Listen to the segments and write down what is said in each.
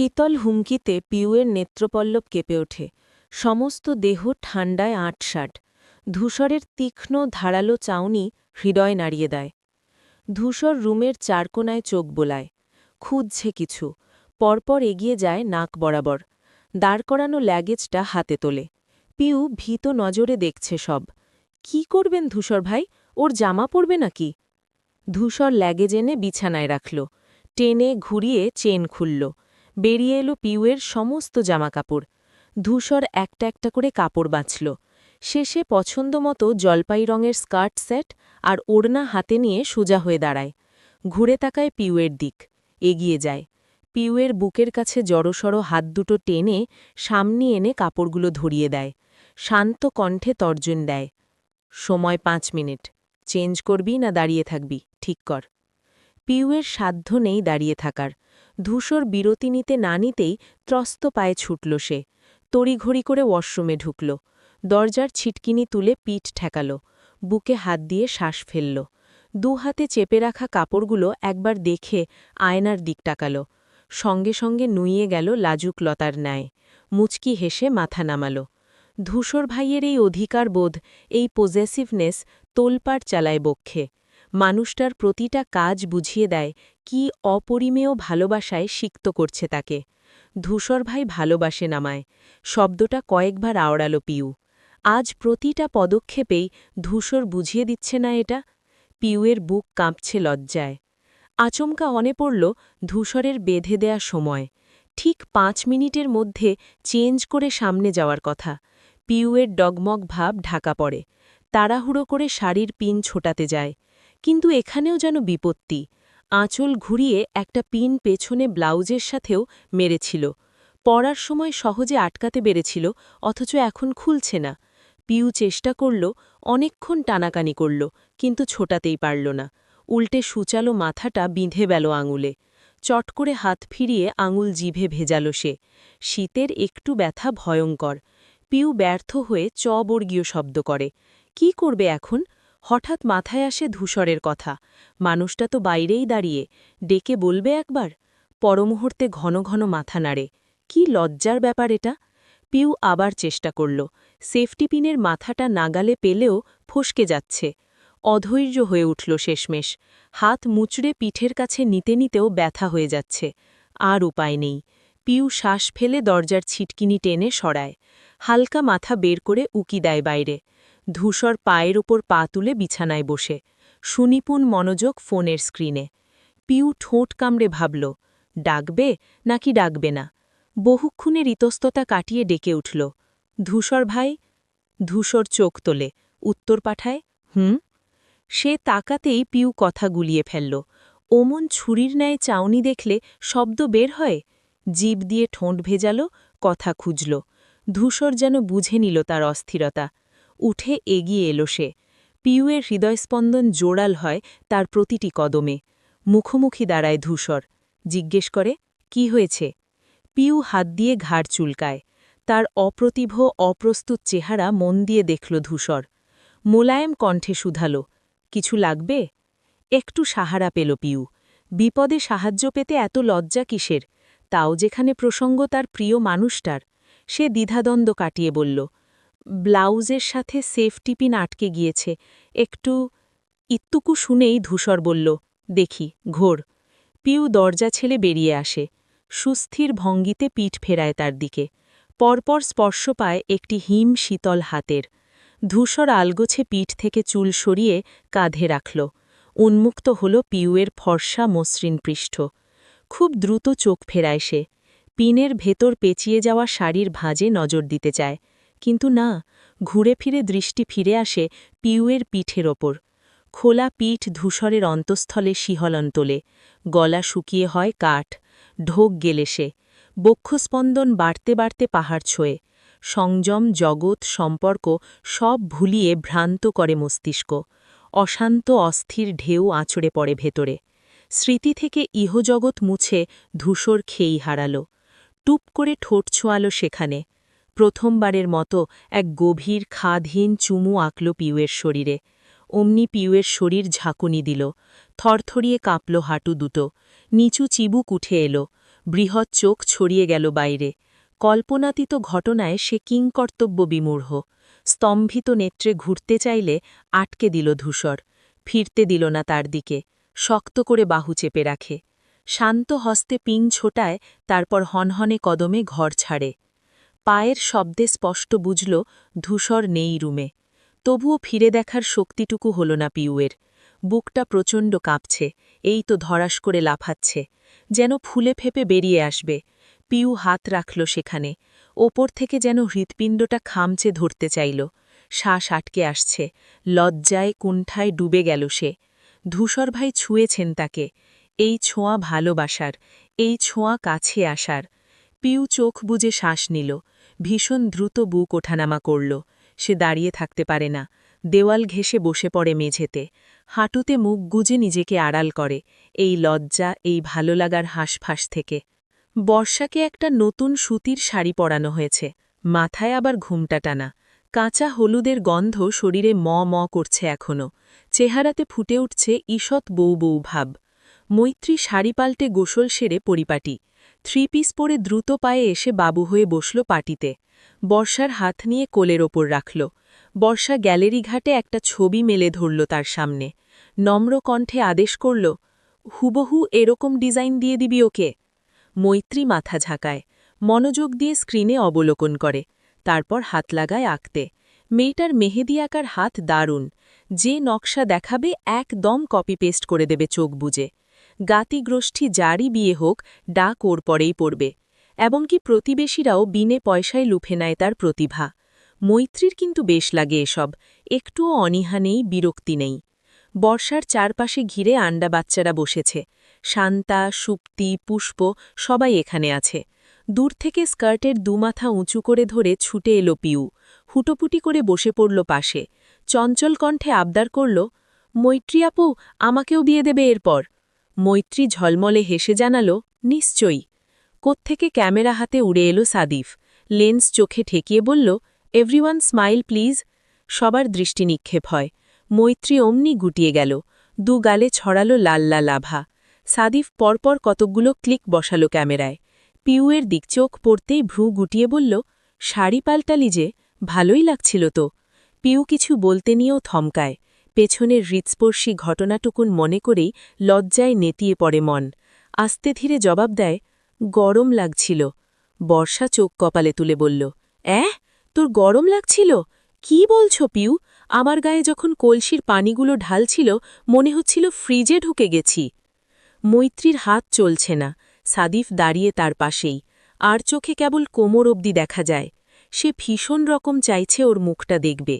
শীতল হুমকিতে পিউয়ের নেত্রপল্লব কেঁপে ওঠে। সমস্ত দেহ ঠান্ডায় আটসাট ধূসরের তীক্ষ্ণ ধারালো চাউনি হৃদয় নাড়িয়ে দেয়। ধূসর রুমের চারকোনায় চোখ বোলায়। খুঁজছে কিছু। পরপর এগিয়ে যায় নাক বরাবর। দাঁড় করানো ল্যাগেজটা হাতে তোলে। পিউ ভীত নজরে দেখছে সব। কি করবেন ধূসর ভাই? ওর জামা পড়বে নাকি? ধূসর ল্যাগেজ এনে বিছানায় রাখল। টেনে ঘুরিয়ে চেন খুলল। বেরিয়ে এলো পিউয়ের সমস্ত জামাকাপড়। ধূসর একটা একটা করে কাপড় বাঁচল। শেষে পছন্দমতো জলপাই রঙের স্কার্ট সেট আর ওড়না হাতে নিয়ে সোজা হয়ে দাঁড়ায়। ঘুরে তাকায় পিউয়ের দিক। এগিয়ে যায়। পিউয়ের বুকের কাছে জড়সড় হাত দুটো টেনে সামনে এনে কাপড়গুলো ধরিয়ে দেয়। শান্ত কণ্ঠে তর্জন দেয়। সময় পাঁচ মিনিট। চেঞ্জ করবি না দাঁড়িয়ে থাকবি? ঠিক কর। পিউয়ের সাধ্য নেই দাঁড়িয়ে থাকার। ধূসর বিরতি নিতে না নিতেই ত্রস্ত পায়ে ছুটল সে। তড়িঘড়ি করে ওয়াশরুমে ঢুকল। দরজার ছিটকিনি তুলে পিঠ ঠেকাল। বুকে হাত দিয়ে শ্বাস ফেলল। দু হাতে চেপে রাখা কাপড়গুলো একবার দেখে আয়নার দিক টাকাল সঙ্গে সঙ্গে নুইয়ে গেল লাজুক লতার ন্যায়। মুচকি হেসে মাথা নামাল। ধূসর ভাইয়ের এই অধিকার বোধ, এই পজেসিভনেস তোলপাড় চালায় বক্ষে। মানুষটার প্রতিটা কাজ বুঝিয়ে দেয় কি অপরিমেয় ভালোবাসায় সিক্ত করছে তাকে। ধূসর ভাই ভালোবাসে নামায়। শব্দটা কয়েকবার আওড়াল পিউ। আজ প্রতিটা পদক্ষেপেই ধূসর বুঝিয়ে দিচ্ছে না এটা। পিউয়ের বুক কাঁপছে লজ্জায়। আচমকা অনে পড়ল ধূসরের বেঁধে দেয়া সময়। ঠিক পাঁচ মিনিটের মধ্যে চেঞ্জ করে সামনে যাওয়ার কথা। পিউয়ের ডগমগ ভাব ঢাকা পড়ে। তাড়াহুড়ো করে শাড়ির পিন ছোটাতে যায়। কিন্তু এখানেও যেন বিপত্তি। আঁচল ঘুরিয়ে একটা পিন পেছনে ব্লাউজের সাথেও মেরেছিল। পরার সময় সহজে আটকাতে বেড়েছিল অথচ এখন খুলছে না। পিউ চেষ্টা করল, অনেকক্ষণ টানাকানি করল, কিন্তু ছোটাতেই পারল না। উল্টে সুচালো মাথাটা বিঁধে বেল আঙুলে। চট করে হাত ফিরিয়ে আঙুল জিভে ভেজাল সে। শীতের একটু ব্যথা ভয়ঙ্কর। পিউ ব্যর্থ হয়ে চবর্গীয় শব্দ করে, কি করবে এখন? হঠাৎ মাথায় আসে ধূসরের কথা। মানুষটা তো বাইরেই দাঁড়িয়ে, ডেকে বলবে একবার? পরমুহূর্তে ঘন ঘন মাথা নাড়ে। কি লজ্জার ব্যাপার এটা? পিউ আবার চেষ্টা করল। সেফটি পিনের মাথাটা নাগালে পেলেও ফসকে যাচ্ছে। অধৈর্য হয়ে উঠল শেষমেশ। হাত মুচড়ে পিঠের কাছে নিতে নিতেও ব্যথা হয়ে যাচ্ছে। আর উপায় নেই। পিউ শ্বাস ফেলে দরজার ছিটকিনি টেনে সরায়। হালকা মাথা বের করে উকি দেয় বাইরে। ধূসর পায়ের ওপর পা তুলে বিছানায় বসে। সুনিপুণ মনোযোগ ফোনের স্ক্রিনে। পিউ ঠোঁট কামড়ে ভাবল, ডাকবে নাকি ডাকবে না? বহুক্ষণের ইতস্ততা কাটিয়ে ডেকে উঠল, ধূসর ভাই, ধূসর চোখ তোলে, উত্তর পাঠায়, হুম? সে তাকাতেই পিউ কথা গুলিয়ে ফেলল, ওমন ছুরির ন্যায় চাউনি দেখলে শব্দ বের হয়? জীব দিয়ে ঠোঁট ভেজাল, কথা খুঁজল, ধূসর যেন বুঝে নিল তার অস্থিরতা। উঠে এগিয়ে এলো সে। পিউয়ের হৃদয়স্পন্দন জোড়াল হয় তার প্রতিটি কদমে। মুখোমুখি দাঁড়ায় ধূসর। জিজ্ঞেস করে, কি হয়েছে? পিউ হাত দিয়ে ঘাড় চুলকায়। তার অপ্রতিভ, অপ্রস্তুত চেহারা মন দিয়ে দেখল ধূসর। মোলায়েম কণ্ঠে শুধাল, কিছু লাগবে? একটু সাহারা পেল পিউ। বিপদে সাহায্য পেতে এত লজ্জা কিসের? তাও যেখানে প্রসঙ্গ তার প্রিয় মানুষটার? সে দ্বিধাদ্বন্দ্ব কাটিয়ে বলল ব্লাউজের সাথে সেফটি পিন আটকে গিয়েছে। একটু ইত্তুকু শুনেই ধূসর বলল, দেখি, ঘোর। পিউ দরজা ছেলে বেরিয়ে আসে। সুস্থির ভঙ্গিতে পিঠ ফেরায় তার দিকে। পরপর স্পর্শ পায় একটি হিম শীতল হাতের। ধূসর আলগোছে পিঠ থেকে চুল সরিয়ে কাঁধে রাখল। উন্মুক্ত হল পিউয়ের ফর্সা মসৃণ পৃষ্ঠ। খুব দ্রুত চোখ ফেরায় সে। পিনের ভেতর পেঁচিয়ে যাওয়া শাড়ির ভাঁজে নজর দিতে চায়। কিন্তু না, ঘুরে ফিরে দৃষ্টি ফিরে আসে পিউয়ের পিঠের ওপর। খোলা পিঠ ধূসরের অন্তঃস্থলে শিহলন তোলে। গলা শুকিয়ে হয় কাঠ। ঢোক গেলে সে। বক্ষস্পন্দন বাড়তে বাড়তে পাহাড় ছোঁয়ে। সংযম, জগৎ, সম্পর্ক সব ভুলিয়ে ভ্রান্ত করে মস্তিষ্ক। অশান্ত, অস্থির ঢেউ আঁচড়ে পড়ে ভেতরে। স্মৃতি থেকে ইহজগৎ মুছে ধূসর খেই হারাল। টুপ করে ঠোঁট ছোঁয়াল সেখানে। প্রথমবারের মতো এক গভীর খাদহীন চুমু আঁকল পিউয়ের শরীরে। অমনি পিউয়ের শরীর ঝাঁকুনি দিল। থরথরিয়ে কাঁপল হাঁটু দুটো। নিচু চিবুক উঠে এলো। বৃহৎ চোখ ছড়িয়ে গেল বাইরে। কল্পনাতীত ঘটনায় সে কিংকর্তব্য বিমূঢ়। স্তম্ভিত নেত্রে ঘুরতে চাইলে আটকে দিল ধূসর। ফিরতে দিল না তার দিকে। শক্ত করে বাহু চেপে রাখে। শান্ত হস্তে পিং ছোটায়, তারপর হনহনে কদমে ঘর ছাড়ে। পায়ের শব্দে স্পষ্ট বুঝল, ধূসর নেই রুমে। তবুও ফিরে দেখার শক্তিটুকু হল না পিউয়ের। বুকটা প্রচণ্ড কাঁপছে, এই তো ধরাস করে লাফাচ্ছে, যেন ফুলে ফেপে বেরিয়ে আসবে। পিউ হাত রাখল সেখানে, ওপর থেকে যেন হৃৎপিণ্ডটা খামচে ধরতে চাইল। শ্বাস আটকে আসছে, লজ্জায় কুণ্ঠায় ডুবে গেল সে। ধূসর ভাই ছুঁয়েছেন তাকে, এই ছোঁয়া ভালোবাসার, এই ছোঁয়া কাছে আসার। পিউ চোখ বুজে শ্বাস নিল, ভীষণ দ্রুত বুক ওঠানামা করল, সে দাঁড়িয়ে থাকতে পারে না, দেওয়াল ঘেসে বসে পড়ে মেঝেতে, হাঁটুতে মুখ গুজে নিজেকে আড়াল করে, এই লজ্জা, এই ভালো লাগার হাঁসফাঁস থেকে। বর্ষাকে একটা নতুন সুতির শাড়ি পরানো হয়েছে, মাথায় আবার ঘুমটা টানা, কাঁচা হলুদের গন্ধ শরীরে ম ম করছে এখনও চেহারাতে ফুটে উঠছে ঈষৎ বউ বউ ভাব, মৈত্রী শাড়ি পাল্টে গোসল সেরে পরিপাটি থ্রি পিস পরে দ্রুত পায়ে এসে বাবু হয়ে বসল পাটিতে। বর্ষার হাত নিয়ে কোলের ওপর রাখল। বর্ষা গ্যালারি ঘাটে একটা ছবি মেলে ধরল তার সামনে। নম্র কণ্ঠে আদেশ করল, হুবহু এরকম ডিজাইন দিয়ে দিবি ওকে। মৈত্রী মাথা ঝাঁকায়, মনোযোগ দিয়ে স্ক্রিনে অবলোকন করে, তারপর হাত লাগায় আঁকতে। মেয়েটার মেহেদি আঁকার হাত দারুণ। যে নকশা দেখাবে একদম কপি পেস্ট করে দেবে চোখ বুঝে গাতিগ্রষ্ঠী যারই বিয়ে হোক, ডাক ওর পরেই পড়বে। এমনকি প্রতিবেশীরাও বিনে পয়সায় লুফে নেয় তার প্রতিভা। মৈত্রীর কিন্তু বেশ লাগে এসব। একটুও অনীহা নেই, বিরক্তি নেই। বর্ষার চারপাশে ঘিরে আন্ডা বাচ্চারা বসেছে। শান্তা, সুপ্তি, পুষ্প সবাই এখানে আছে। দূর থেকে স্কার্টের দুমাথা উঁচু করে ধরে ছুটে এলো পিউ। হুটোপুটি করে বসে পড়ল পাশে। চঞ্চল কণ্ঠে আবদার করল, মৈত্রী আপু, আমাকেও বিয়ে দেবে এরপর। মৈত্রী ঝলমলে হেসে জানাল, নিশ্চয়ই। কোত্থেকে ক্যামেরা হাতে উড়ে এলো সাদিফ। লেন্স চোখে ঠেকিয়ে বলল, এভরিওয়ান স্মাইল, প্লিজ। সবার দৃষ্টি নিক্ষেপ হয়। মৈত্রী অমনি গুটিয়ে গেল। দু গালে ছড়ালো লাল আভা। সাদিফ পরপর কতকগুলো ক্লিক বসালো ক্যামেরায়। পিউয়ের দিক চোখ পড়তেই ভ্রু গুটিয়ে বলল, শাড়ি পাল্টালি যে, ভালোই লাগছিল তো। পিউ কিছু বলতে নিয়েও থমকায়। পেছনের হৃৎস্পর্শী ঘটনাটুকুন মনে করেই লজ্জায় নেতিয়ে পড়ে মন। আস্তে ধীরে জবাব দেয়, গরম লাগছিল। বর্ষা চোখ কপালে তুলে বলল, অ্যাঁ? তোর গরম লাগছিল? কি বলছো পিউ? আমার গায়ে যখন কলসির পানিগুলো ঢালছিল, মনে হচ্ছিল ফ্রিজে ঢুকে গেছি। মৈত্রীর হাত চলছে না, সাদিফ দাঁড়িয়ে তার পাশেই। আর চোখে কেবল কোমর অবধি দেখা যায়। সে ভীষণ রকম চাইছে ওর মুখটা দেখবে।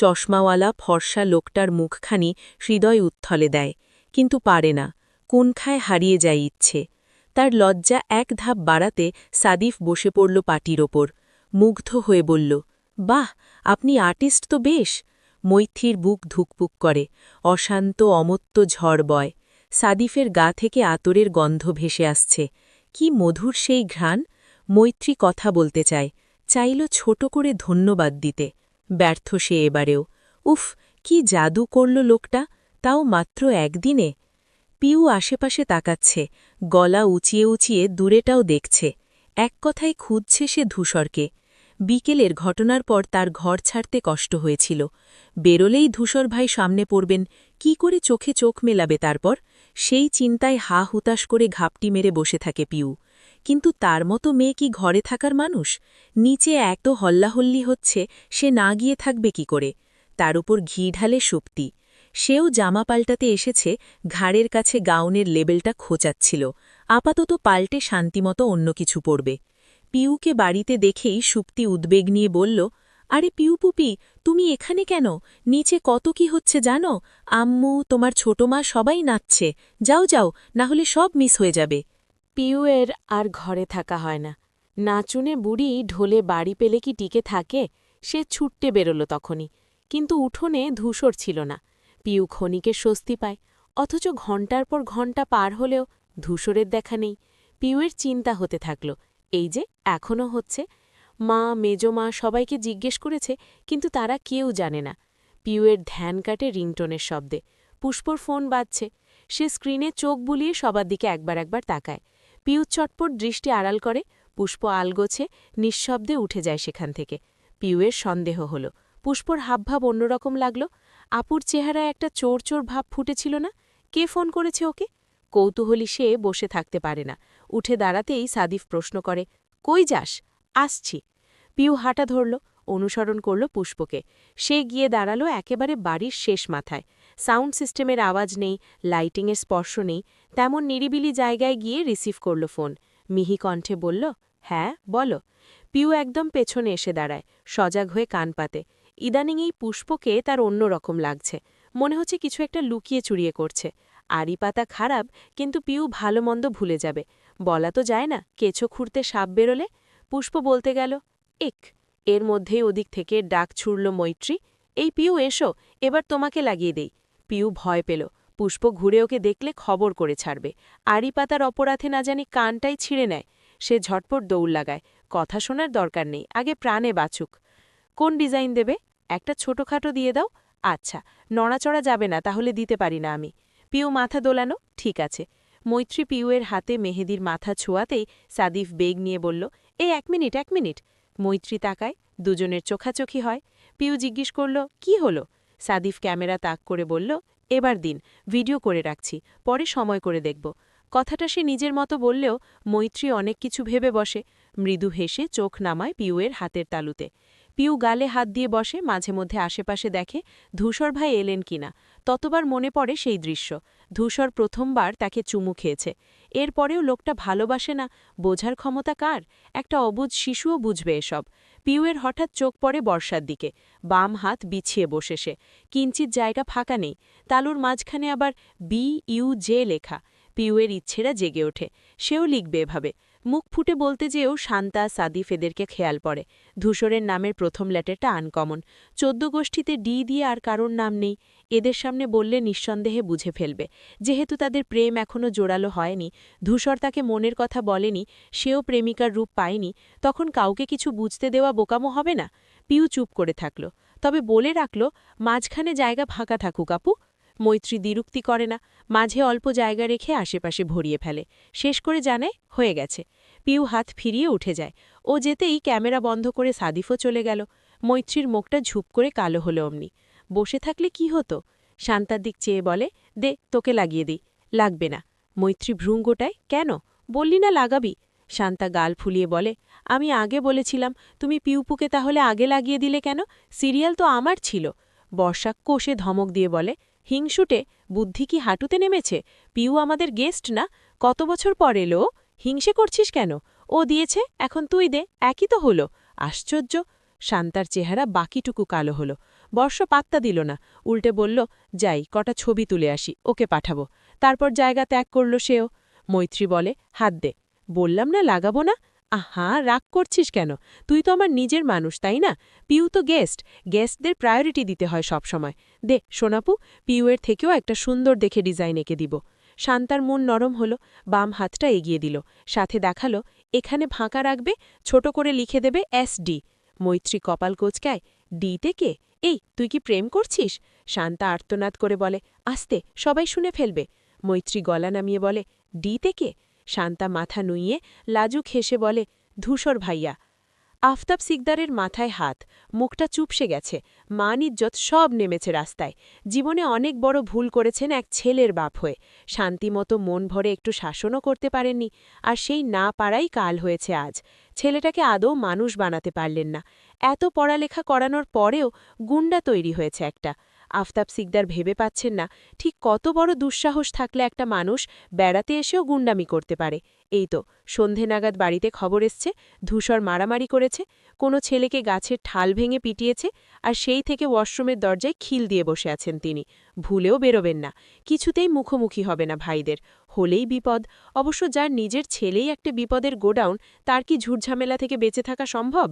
চশমাওয়ালা ফর্সা লোকটার মুখখানি হৃদয় উত্থলে দেয়, কিন্তু পারে না, কোনখায় হারিয়ে যায় ইচ্ছে। তার লজ্জা এক ধাপ বাড়াতে সাদিফ বসে পড়ল পাটির ওপর, মুগ্ধ হয়ে বলল, বাহ, আপনি আর্টিস্ট তো বেশ। মৈথির বুক ধুকপুক করে, অশান্ত অমত্ত ঝড় বয়। সাদিফের গা থেকে আতরের গন্ধ ভেসে আসছে, কি মধুর সেই ঘ্রাণ? মৈত্রী কথা বলতে চায়, চাইল ছোট করে ধন্যবাদ দিতে। ব্যর্থ সে এবারেও। উফ, কি জাদু করল লোকটা, তাও মাত্র একদিনে। পিউ আশেপাশে তাকাচ্ছে, গলা উঁচিয়ে উঁচিয়ে দূরেটাও দেখছে। এক কথায় খুঁজছে সে ধূসরকে। বিকেলের ঘটনার পর তার ঘর ছাড়তে কষ্ট হয়েছিল। বেরোলেই ধূসর ভাই সামনে পড়বেন, কি করে চোখে চোখ মেলাবে তারপর? সেই চিন্তায় হা হুতাশ করে ঘাপটি মেরে বসে থাকে পিউ। কিন্তু তার মতো মেয়ে কি ঘরে থাকার মানুষ? নিচে এত হল্লাহল্লি হচ্ছে, সে না গিয়ে থাকবে কি করে? তার উপর ঘি ঢালে সুপ্তি। সেও জামা পাল্টাতে এসেছে, ঘাড়ের কাছে গাউনের লেবেলটা খোঁচাচ্ছিল। আপাতত পাল্টে শান্তিমতো অন্য কিছু পড়বে পিউকে বাড়িতে দেখেই সুপ্তি উদ্বেগ নিয়ে বলল, আরে পিউ পুপি, তুমি এখানে কেন? নিচে কত কি হচ্ছে জানো? আম্মু, তোমার ছোট মা সবাই নাচছে। যাও যাও, না হলে সব মিস হয়ে যাবে। পিউয়ের আর ঘরে থাকা হয় না। নাচুনে বুড়ি ঢোলে বাড়ি পেলে কি টিকে থাকে, সে ছুট্টে বেরোল তখনই। কিন্তু উঠোনে ধূসর ছিল না। পিউ ক্ষণিকে স্বস্তি পায়, অথচ ঘণ্টার পর ঘণ্টা পার হলেও ধূসরের দেখা নেই। পিউয়ের চিন্তা হতে থাকল, এই যে এখনও হচ্ছে। মা মেজমা সবাইকে জিজ্ঞেস করেছে, কিন্তু তারা কেউ জানে না। পিউয়ের ধ্যান কাটে রিংটোনের শব্দে। পুষ্পর ফোন বাজছে। সে স্ক্রিনে চোখ বুলিয়ে সবার দিকে একবার একবার তাকায়। পিউ চটপট দৃষ্টি আড়াল করে, পুষ্প আলগোছে নিঃশব্দে উঠে যায় সেখান থেকে। পিউয়ের সন্দেহ হল। পুষ্পর হাবভাব অন্যরকম লাগল। আপুর চেহারায় একটা চোর চোর ভাব ফুটেছিল না? কে ফোন করেছে ওকে? কৌতূহলী সে বসে থাকতে পারে না। উঠে দাঁড়াতেই সাদিফ প্রশ্ন করে, কই যাস? আসছি। পিউ হাঁটা ধরল, অনুসরণ করল পুষ্পকে। সে গিয়ে দাঁড়াল একেবারে বাড়ির শেষ মাথায়। সাউন্ড সিস্টেমের আওয়াজ নেই, লাইটিংয়ের স্পর্শ নেই, তেমন নিরিবিলি জায়গায় গিয়ে রিসিভ করল ফোন। মিহি কণ্ঠে বলল হ্যাঁ বলো। পিউ একদম পেছনে এসে দাঁড়ায়, সজাগ হয়ে কান পাতে। ইদানিং এই পুষ্পকে তার অন্য রকম লাগছে। মনে হচ্ছে কিছু একটা লুকিয়ে চুরিয়ে করছে। আড়ি পাতা খারাপ, কিন্তু পিউ ভালো মন্দ ভুলে যাবে। বলা তো যায় না, কেঁচো খুঁড়তে সাপ বেরোলে? পুষ্প বলতে গেল এক এর মধ্যেই ওদিক থেকে ডাক ছুড়ল মৈত্রী। এই পিউ, এসো, এবার তোমাকে লাগিয়ে দেই। পিউ ভয় পেল। পুষ্প ঘুরে ওকে দেখলে খবর করে ছাড়বে। আড়ি পাতার অপরাধে না জানি কানটাই ছিঁড়ে নেয়। সে ঝটপট দৌড় লাগায়। কথা শোনার দরকার নেই। আগে প্রাণে বাঁচুক। কোন ডিজাইন দেবে? একটা ছোটখাটো দিয়ে দাও? আচ্ছা নড়াচড়া যাবে না, তাহলে দিতে পারি না আমি। পিউ মাথা দোলানো? ঠিক আছে। মৈত্রী পিউয়ের হাতে মেহেদির মাথা ছোঁয়াতেই সাদিফ বেগ নিয়ে বলল, এই এক মিনিট এক মিনিট। মৈত্রী তাকায়, দুজনের চোখাচোখি হয়। পিউ জিজ্ঞেস করল, কি হলো? সাদিফ ক্যামেরা তাক করে বলল, এবার দিন, ভিডিও করে রাখছি, পরে সময় করে দেখব। কথাটা সে নিজের মতো বললেও মৈত্রী অনেক কিছু ভেবে বসে, মৃদু হেসে চোখ নামায় পিউয়ের হাতের তালুতে। পিউ গালে হাত দিয়ে বসে, মাঝে মধ্যে আশেপাশে দেখে ধূসর ভাই এলেন কিনা ততবার মনে পড়ে সেই দৃশ্য। ধূসর প্রথমবার তাকে চুমু খেয়েছে। এরপরেও লোকটা ভালোবাসে না, বোঝার ক্ষমতা কার? একটা অবুজ শিশুও বুঝবে এসব। পিউয়ের হঠাৎ চোখ পড়ে বর্ষার দিকে। বাম হাত বিছিয়ে বসে সে। কিঞ্চিত জায়গা ফাঁকা নেই। তালুর মাঝখানে আবার বি ইউ জে লেখা। পিউয়ের ইচ্ছেরা জেগে ওঠে। সেও লিখবে এভাবে। মুখ ফুটে বলতে যেও শান্তা, সাদিফ এদেরকে খেয়াল পড়ে। ধূসরের নামের প্রথম লেটারটা আনকমন। চোদ্দ গোষ্ঠীতে ডি দিয়ে আর কারোর নাম নেই। এদের সামনে বললে নিঃসন্দেহে বুঝে ফেলবে। যেহেতু তাদের প্রেম এখনও জোরালো হয়নি, ধূসর তাকে মনের কথা বলেনি, সেও প্রেমিকার রূপ পায়নি, তখন কাউকে কিছু বুঝতে দেওয়া বোকামো হবে না? পিউ চুপ করে থাকল। তবে বলে রাখল, মাঝখানে জায়গা ফাঁকা থাকুক আপু। মৈত্রী দ্বিরুক্তি করে না, মাঝে অল্প জায়গা রেখে আশেপাশে ভরিয়ে ফেলে। শেষ করে জানে, হয়ে গেছে। পিউ হাত ফিরিয়ে উঠে যায়। ও যেতেই ক্যামেরা বন্ধ করে সাদিফও চলে গেল। মৈত্রীর মুখটা ঝুপ করে কালো হলো অমনি। বসে থাকলে কি হতো? শান্তার দিক চেয়ে বলে, দে, তোকে লাগিয়ে দিই। লাগবে না। মৈত্রী ভ্রুঙ্গোটায়, কেন? বললি না লাগাবি? শান্তা গাল ফুলিয়ে বলে, আমি আগে বলেছিলাম, তুমি পিউপুকে তাহলে আগে লাগিয়ে দিলে কেন? সিরিয়াল তো আমার ছিল। বর্ষা কোষে ধমক দিয়ে বলে হিংসুটে, বুদ্ধি কি হাঁটুতে নেমেছে? পিউ আমাদের গেস্ট না? কত বছর পর এলো? হিংসে করছিস কেন? ও দিয়েছে, এখন তুই দে, একই তো হলো। আশ্চর্য! শান্তার চেহারা বাকিটুকু কালো হলো। বর্ষ পাত্তা দিল না। উল্টে বলল, যাই, কটা ছবি তুলে আসি, ওকে পাঠাবো। তারপর জায়গা ত্যাগ করল সেও। মৈত্রী বলে, হাত দে। বললাম না, লাগাবো না? আহা, রাগ করছিস কেন? তুই তো আমার নিজের মানুষ, তাই না? পিউ তো গেস্ট। গেস্টদের প্রায়োরিটি দিতে হয় সবসময়। দে, সোনাপু, পিউয়ের থেকেও একটা সুন্দর দেখে ডিজাইন এঁকে দিব। শান্তার মন নরম হলো, বাম হাতটা এগিয়ে দিল। সাথে দেখাল, এখানে ফাঁকা রাখবে, ছোট করে লিখে দেবে এস ডি। মৈত্রী কপাল কোচকায়, ডিতে কে? এই, তুই কি প্রেম করছিস? শান্তা আর্তনাদ করে বলে, আস্তে, সবাই শুনে ফেলবে। মৈত্রী গলা নামিয়ে বলে, ডিতে কে? শান্তা মাথা নুইয়ে লাজুক হেসে বলে, ধূসর ভাইয়া, আফতাব সিকদারের মাথায় হাত, মুখটা চুপসে গেছে, মান ইজ্জত সব নেমেছে রাস্তায়। জীবনে অনেক বড় ভুল করেছেন এক ছেলের বাপ হয়ে। শান্তিমতো মন ভরে একটু শাসনও করতে পারেননি, আর সেই না পারাই কাল হয়েছে আজ। ছেলেটাকে আদৌ মানুষ বানাতে পারলেন না। এত পড়ালেখা করানোর পরেও গুন্ডা তৈরি হয়েছে একটা। আফতাব সিকদার ভেবে পাচ্ছেন না ঠিক কত বড় দুঃসাহস থাকলে একটা মানুষ বেড়াতে এসেও গুন্ডামি করতে পারে। এই তো সন্ধে নাগাদ বাড়িতে খবর এসছে, ধূসর মারামারি করেছে, কোনো ছেলেকে গাছের ঠাল ভেঙে পিটিয়েছে আর সেই থেকে ওয়াশরুমের দরজায় খিল দিয়ে বসে আছেন তিনি। ভুলেও বেরোবেন না, কিছুতেই মুখোমুখি হবে না ভাইদের। হলেই বিপদ, অবশ্য যার নিজের ছেলেই একটা বিপদের গোডাউন, তার কি ঝুটঝামেলা থেকে বেঁচে থাকা সম্ভব?